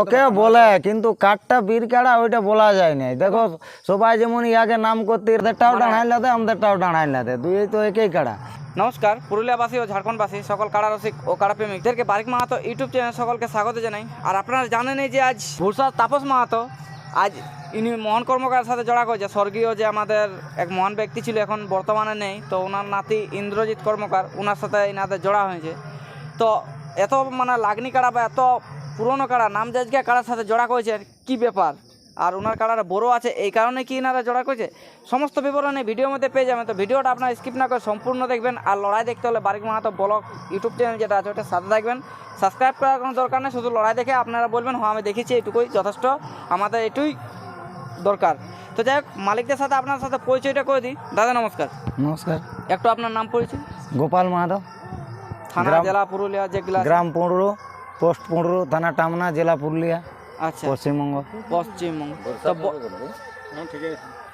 ওকে বলে কিন্তু কাঠটা বীর কাড়া ওইটা বলা যায় না দেখো সবাই যেমন ইয়াকে নাম করতে এদেরটাও ডাঁড়াই লাদে আমাদেরটাও ডাঁড়াই লাদে দুই তো একই কাড়া। নমস্কার পুরুলিয়াবাসী ও ঝাড়খণ্ডবাসী সকল কাড়া রসিক ও কাড়া প্রেমিকদেরকে বারিক মাহাতো ইউটিউব চ্যানেল সকলকে স্বাগত জানাই। আর আপনারা জানেনই যে আজ ভূষা তাপস মাহাতো আজ ইনি মোহন কর্মকারের সাথে জড়া করেছে। স্বর্গীয় যে আমাদের এক মহান ব্যক্তি ছিল এখন বর্তমানে নেই। তো ওনার নাতি ইন্দ্রজিৎ কর্মকার ওনার সাথে এনাদের জড়া হয়েছে। তো এত মানে লাগনি কাড়া বা এত পুরনো কাড়া নাম জাজগা কাড়ার সাথে জড়া করেছে কি ব্যাপার? আর ওনার কাড়াটা বড় আছে এই কারণে কি এনারা জড়া করেছে? সমস্ত বিবরণ এই ভিডিওর মধ্যে পেয়ে যাবেন। তো ভিডিওটা আপনার স্কিপ না করে সম্পূর্ণ দেখবেন আর লড়াই দেখতে হলে Barik Mahato blog YouTube channel যেটা আছে ওটা সাথে থাকবেন। সাবস্ক্রাইব করার কোনো দরকার নেই শুধু লড়াই দেখে আপনারা বলবেন হ্যাঁ আমি দেখেছি এটুকুই যথেষ্ট আমাদের এটুই দরকার। তো যাই হোক মালিকদের সাথে আপনার সাথে পরিচয়টা করে দিই। দাদা নমস্কার। নমস্কার। একটু আপনার নাম পরিচয়? গোপাল মাহাতো। থানা জেলা পুরুলিয়া যেগুলো আছে। গ্রাম পুঁড়রু পোস্ট পনেরো থানা টামনা জেলা পুরুলিয়া আচ্ছা। পশ্চিমবঙ্গ। পশ্চিমবঙ্গ। তো ব-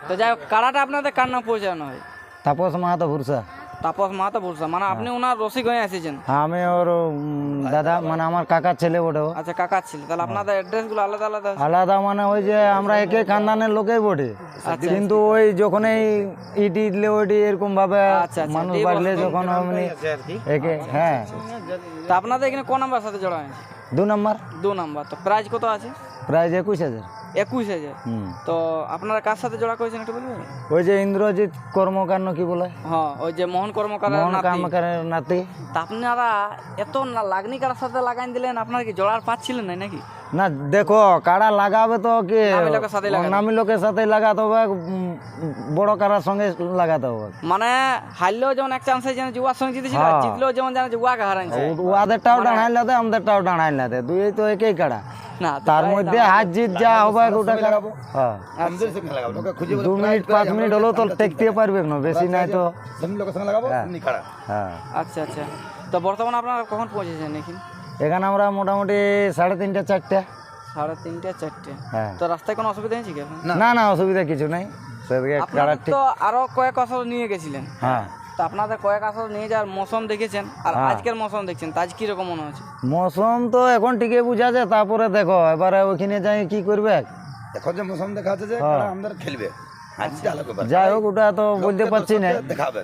তো যাই হোক কারাটা আপনাদের কার নাম পৌঁছানো হয়? তাপস মাহাতো ভুরসা। তাপস মাহাতো ভরসা মানে আপনি ওনার রসিক হয়ে এসেছেন। আমি ওর দাদা মানে আমার কাকার ছেলে ও। আচ্ছা কাকা ছিল তাহলে আপনাদের অ্যাড্রেসগুলো আলাদা আলাদা আলাদা মানে ওই যে আমরা একে খানদানের লোকেই বটে। কিন্তু ওই যখন এই ইটি ইটলে ওইটি এরকম ভাবে আচ্ছা, আচ্ছা, মানুষ বাড়লে যখন অমনি একে হ্যাঁ। তো আপনাদের এখানে কোন নাম্বার সাথে জড়া হয়েছে? দু নাম্বার। দু নাম্বার। তো প্রাইজ কত আছে? প্রাইজ একুশ হাজার। একুশ হাজার। হুম। তো আপনারা কার সাথে জোড়া করেছেন একটু বলবেন? ওই যে ইন্দ্রজিৎ কর্মকাণ্ড কি বলে? হ্যাঁ ওই যে মোহন কর্মকার মোহন কামকারের নাতি। তা আপনারা এত না লাগনি কার সাথে লাগাই দিলেন আপনারা কি জোড়ার পাচ্ছিলেন না নাকি? না দেখো কাড়া লাগাবে তো কি? নামি লোকের সাথেই লাগাবে। নামি লোকের সাথে লাগাতে হবে বড় কারার সঙ্গে লাগাতে হবে। মানে হারলেও যেমন এক চান্সে যেন যুয়ার সঙ্গে জিতেছিল হ্যাঁ। জিতলেও যেমন যেন যুয়াকে হারাইছে। ওদেরটাও ডাঁড়াই লাদে আমাদেরটাও ডাঁড়াই লাদে দুই তো একই কাড়া। না তার মধ্যে হাত জিত যা হবে ওটা কাড়াবো হ্যাঁ। দু মিনিট পাঁচ মিনিট হলেও তো টেকতে পারবে না বেশি নাই তো। হ্যাঁ। আচ্ছা আচ্ছা। তো বর্তমানে আপনারা কখন পৌঁছেছেন এখানে এখানে আমরা মোটামুটি সাড়ে তিনটে চারটে। সাড়ে তিনটে চারটে। হ্যাঁ। তো রাস্তায় কোনো অসুবিধা হয়েছে কি না না অসুবিধা কিছু নাই। সেদিকে তো আরও কয়েক আসর নিয়ে গেছিলেন। হ্যাঁ। তো আপনাদের কয়েক আসর নিয়ে যাওয়ার মৌসুম দেখেছেন? আর হ্যাঁ। আজকের মৌসুম দেখছেন? তা আজ কীরকম মনে হচ্ছে? মৌসুম তো এখন ঠিকই বুঝা যায় তারপরে দেখো এবারে ওখানে যাই কি করবে? এখন যে মৌসুম দেখা যাচ্ছে যে হ্যাঁ। আমাদের খেলবে। যাই হোক ওটা তো বলতে পারছি না। দেখাবে।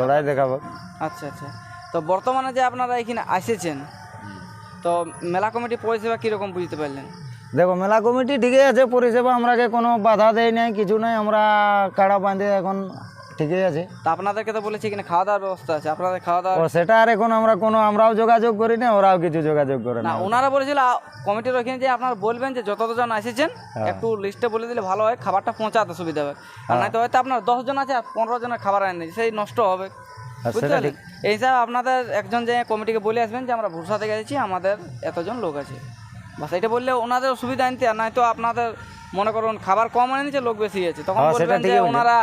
লড়াই দেখাবো। আচ্ছা আচ্ছা। তো বর্তমানে যে আপনারা এখানে এসেছেন তো মেলা কমিটি পরিষেবা কীরকম বুঝতে পারলেন? দেখো মেলা কমিটি ঠিকই আছে পরিষেবা আমরাকে কোনো বাধা দেয় নাই কিছু নাই আমরা কাড়া বাঁধে এখন ঠিকই আছে। তা আপনাদেরকে তো বলেছি এখানে খাওয়া দাওয়ার ব্যবস্থা আছে আপনাদের খাওয়া দাওয়া ও সেটা আর এখন আমরা কোনো আমরাও যোগাযোগ করি না ওরাও কিছু যোগাযোগ করে না। না ওনারা বলেছিল আ- কমিটির ওখানে যে আপনারা বলবেন যে যতজন এসেছেন হ্যাঁ। একটু লিস্টে বলে দিলে ভালো হয় খাবারটা পৌঁছাতে সুবিধা হবে। আর নয়তো হয়তো আপনার দশ জন আছে আর পনেরো জনের খাবার আনেন সেই নষ্ট হবে। বুঝতে পারলেন? এই হিসাবে আপনাদের একজন যে কমিটিকে বলে আসবেন যে আমরা থেকে এসেছি আমাদের এতজন লোক আছে। বাস এটা বললে ওনাদের সুবিধা আনতে আর নয়তো আপনাদের মনে করুন খাবার কম আনে নিচ্ছে লোক বেশি আছে। তখন হ্যাঁ, বলবেন যে ওনারা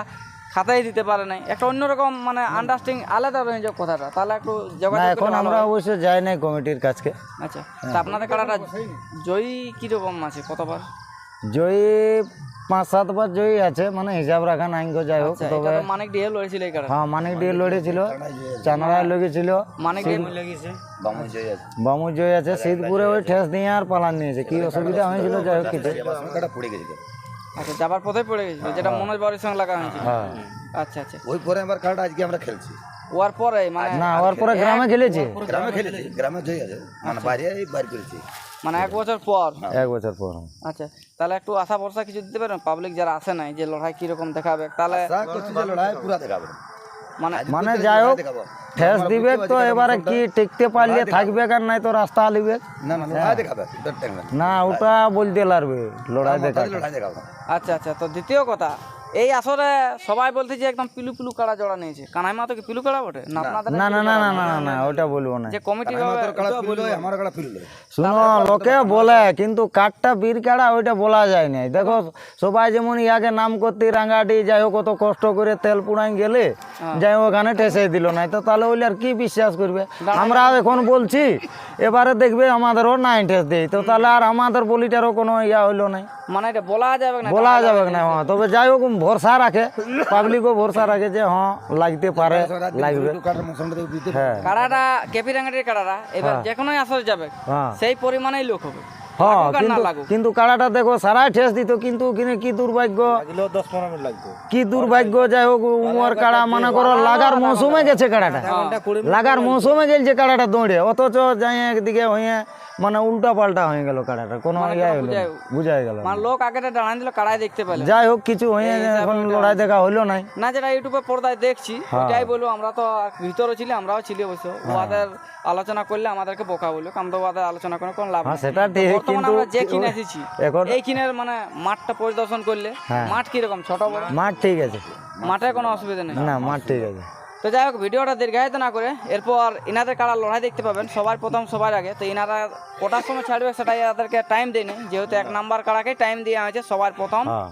খাতাই দিতে পারে নাই। একটা অন্যরকম মানে আন্ডারস্ট্যান্ডিং আলাদা রয়েছে কথাটা। তাহলে একটু যোগাযোগ এখন আমরা হয়। অবশ্য যাই নাই কমিটির কাছকে আচ্ছা তা আপনাদের কাড়াটা জয়ী কীরকম আছে? কতবার? জয়ী পাঁচ সাতবার জয়ী আছে মানে হিসাব রাখা নাই গো যাই হোক আচ্ছা, তবে মানিক ডিএ লড়েছিল এই হ্যাঁ মানিক দিয়ে লড়েছিল চানারায় লেগেছিল মানিক ডিএ জয় আছে। বামু জয় আছে শীতপুরে ওই ঠেস দিয়ে আর পালান নিয়েছে কি অসুবিধা হয়েছিল যাই হোক কিছু পড়ে গেছিল। আচ্ছা যাবার পথে পড়ে গেছিল যেটা মনোজ বাড়ির সঙ্গে লাগা হয়েছিল। হ্যাঁ। আচ্ছা আচ্ছা। ওই পরে আবার কাটা আজকে আমরা খেলছি। ওয়ার পরে মানে না ওর পরে গ্রামে খেলেছে। গ্রামে খেলেছি গ্রামে জয় আছে। মানে বাইরে এই বাইরে করেছি। মানে এক বছর পর। এক বছর পর। আচ্ছা। তাহলে একটু আশা ভরসা কিছু দিতে পারেন? পাবলিক যারা আসে নাই যে লড়াই কীরকম দেখাবে তাহলে লড়াই পুরা দেখাবে। মানে মানে যাই হোক ফেস ঠেস দিবে তো এবারে কি টিকতে পারলে থাকবে আর নাই তো রাস্তা আলিবে না না লড়াই দেখাবে তোর টাইমে না ওটা বলতে লাগবে লড়াই দেখা আচ্ছা আচ্ছা তো দ্বিতীয় কথা এই আসরে সবাই বলতে যে একদম পিলু পিলু কাড়া জোড়া নিয়েছে। কানাই মা তো কি পিলু কাড়া বটে? না আপনাদের না না না না না না না ওটা বলব না। যে কমিটি আমার কাটা ফিরলো শুনো লোকে বলে কিন্তু কাঠটা বীর কাড়া ওইটা বলা যায় না দেখো সবাই যেমন ইয়াকে নাম করতে রাঙ্গাটি যাই হোক কত কষ্ট করে তেল পুড়াই গেলে যাই হোক ওখানে ঠেসে দিল না তো তাহলে ওইলে আর কি বিশ্বাস করবে? আমরা এখন বলছি এবারে দেখবে আমাদেরও নাইন ঠেস দেই। তো তাহলে আর আমাদের বলিটারও কোনো ইয়া হইল নাই। মানে এটা বলা যাবে না বলা যাবে না হ্যাঁ তবে যাই হোক ভরসা রাখে। পাবলিকও ভরসা রাখে যে হ্যাঁ লাগতে পারে লাগবে। হ্যাঁ। কাড়াটা কেপি রাঙ্গাটির কাড়াটা এবার যে কোনো আসরে যাবে হ্যাঁ। সেই পরিমাণেই লোক হবে। হ্যাঁ কিন্তু কিন্তু কাড়াটা দেখো সারাই ঠেস দিত কিন্তু কিনে কি দুর্ভাগ্য? কি দুর্ভাগ্য যাই হোক উমর কাড়া মনে করো লাগার মৌসুমে গেছে কাড়াটা। লাগার মৌসুমে গেছে কাড়াটা দৌড়ে অথচ যাই একদিকে হয়ে মানে উল্টা পাল্টা হয়ে গেল কাড়াটা কোনো ইয়ে হলো বুঝাই গেল মানে লোক আগেটা দাঁড়ান দিল কাড়াই দেখতে পেলে। যাই হোক কিছু হয়ে এখন লড়াই দেখা হইল নাই। না যেটা ইউটিউবে পর্দায় দেখছি হ্যাঁ। ওটাই বলব আমরা তো ভিতরে ছিলি আমরাও ছিলি অবশ্য। ওদের আলোচনা করলে আমাদেরকে বোকা বলল আমরা তো ওদের আলোচনা করে কোনো লাভ হ্যাঁ। সেটা ঠিক কিন্তু আমরা যে কিনে এসেছি এখন এই কিনের মানে মাঠটা পরিদর্শন করলে হ্যাঁ। মাঠ কীরকম ছোট বড়? মাঠ ঠিক আছে। মাঠে কোনো অসুবিধা নেই। না মাঠ ঠিক আছে। তো যাই হোক, ভিডিওটা দীর্ঘায়িত না করে এরপর ইনাদের কারা লড়াই দেখতে পাবেন? সবার প্রথম, সবার আগে। তো ইনারা কটার সময় ছাড়বে সেটাই তাদেরকে টাইম দেয়নি। যেহেতু এক নাম্বার কারাকে টাইম দেওয়া হয়েছে, সবার প্রথম। হ্যাঁ।